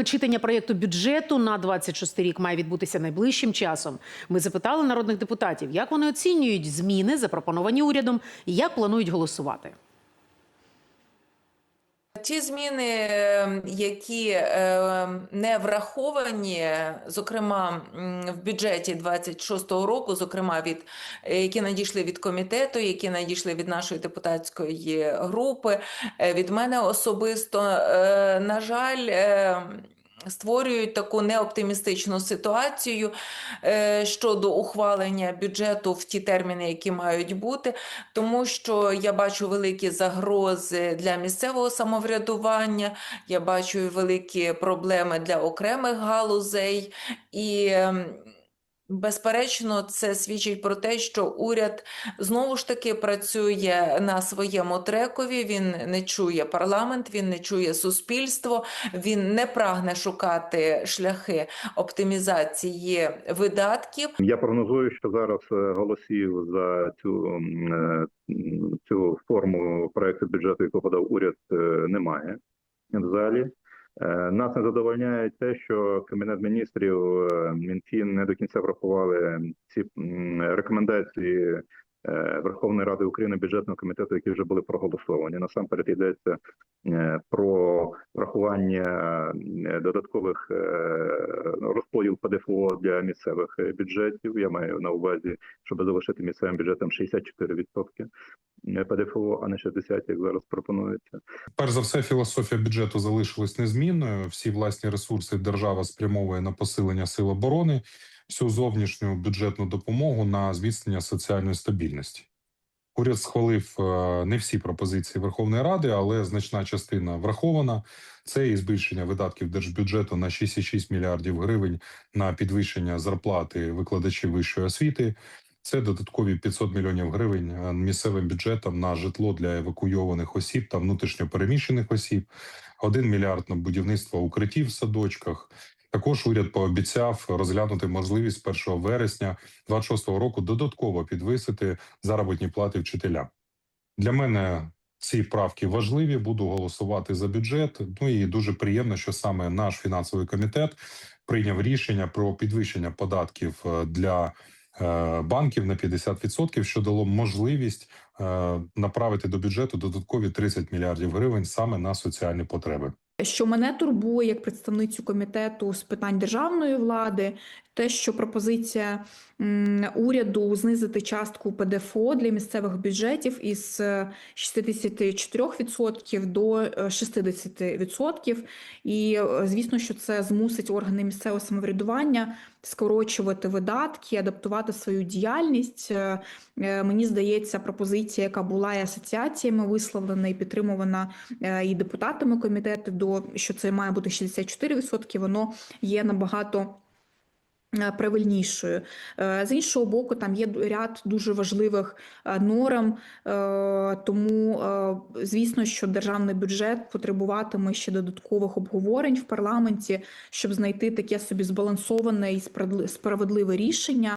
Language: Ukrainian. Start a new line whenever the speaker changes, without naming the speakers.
Друге читання проєкту бюджету на 26 рік має відбутися найближчим часом. Ми запитали народних депутатів, як вони оцінюють зміни, запропоновані урядом, і як планують голосувати.
Ті зміни, е, які е, не враховані, зокрема в бюджеті 26-го року, зокрема від е, які надійшли від комітету, які надійшли від нашої депутатської групи, е, від мене особисто, е, на жаль. Створюють таку неоптимістичну ситуацію е, щодо ухвалення бюджету в ті терміни, які мають бути, тому що я бачу великі загрози для місцевого самоврядування, я бачу великі проблеми для окремих галузей, і ем, безперечно, це свідчить про те, що уряд знову ж таки працює на своєму трекові. Він не чує парламент, він не чує суспільство, він не прагне шукати шляхи оптимізації видатків.
Я прогнозую, що зараз е, голосів за цю е, цю форму проекту бюджету, яку подав уряд, е, немає в залі. Е, Нас не задовольняє те, що Кабінет міністрів е, Мінфін не до кінця врахували ці рекомендації е, Верховної Ради України бюджетного комітету, які вже були проголосовані. Насамперед йдеться про врахування додаткових розподіл ПДФО для місцевих бюджетів. Я маю на увазі, щоб залишити місцевим бюджетам 64% е, ПДФО, а не 60%, як зараз пропонується.
Перш за все, філософія бюджету залишилась незмінною. Всі власні ресурси держава спрямовує на посилення сил оборони, всю зовнішню бюджетну допомогу на зміцнення соціальної стабільності. Уряд схвалив е, не всі пропозиції Верховної Ради, але значна частина врахована. Це і збільшення видатків держбюджету на 6,6 мільярдів гривень на підвищення зарплати викладачів вищої освіти. Це додаткові 500 мільйонів гривень е, місцевим бюджетом на житло для евакуйованих осіб та внутрішньопереміщених осіб, 1 мільярд на будівництво укриттів в садочках. Також уряд пообіцяв розглянути можливість 1 вересня 26 року додатково підвисити заробітні плати вчителям. Для мене ці правки важливі. Буду голосувати за бюджет. Ну і дуже приємно, що саме наш фінансовий комітет прийняв рішення про підвищення податків е, для банків на 50%, що дало можливість е, направити до бюджету додаткові 30 мільярдів гривень саме на соціальні потреби.
Що мене турбує як представницю комітету з питань державної влади, те, що пропозиція уряду знизити частку ПДФО для місцевих бюджетів із е, 64% до е, 60%. І е, звісно, що це змусить органи місцевого самоврядування скорочувати видатки, адаптувати свою діяльність. Е, е, Мені здається, пропозиція, яка була і асоціаціями висловлена і підтримувана е, і депутатами комітету, до що це має бути 64%, воно є набагато. е, Правильнішою Е, з іншого боку, там є ряд дуже важливих е, норм, тому звісно, що державний бюджет потребуватиме ще додаткових обговорень в парламенті, щоб знайти таке собі збалансоване і справедливе рішення.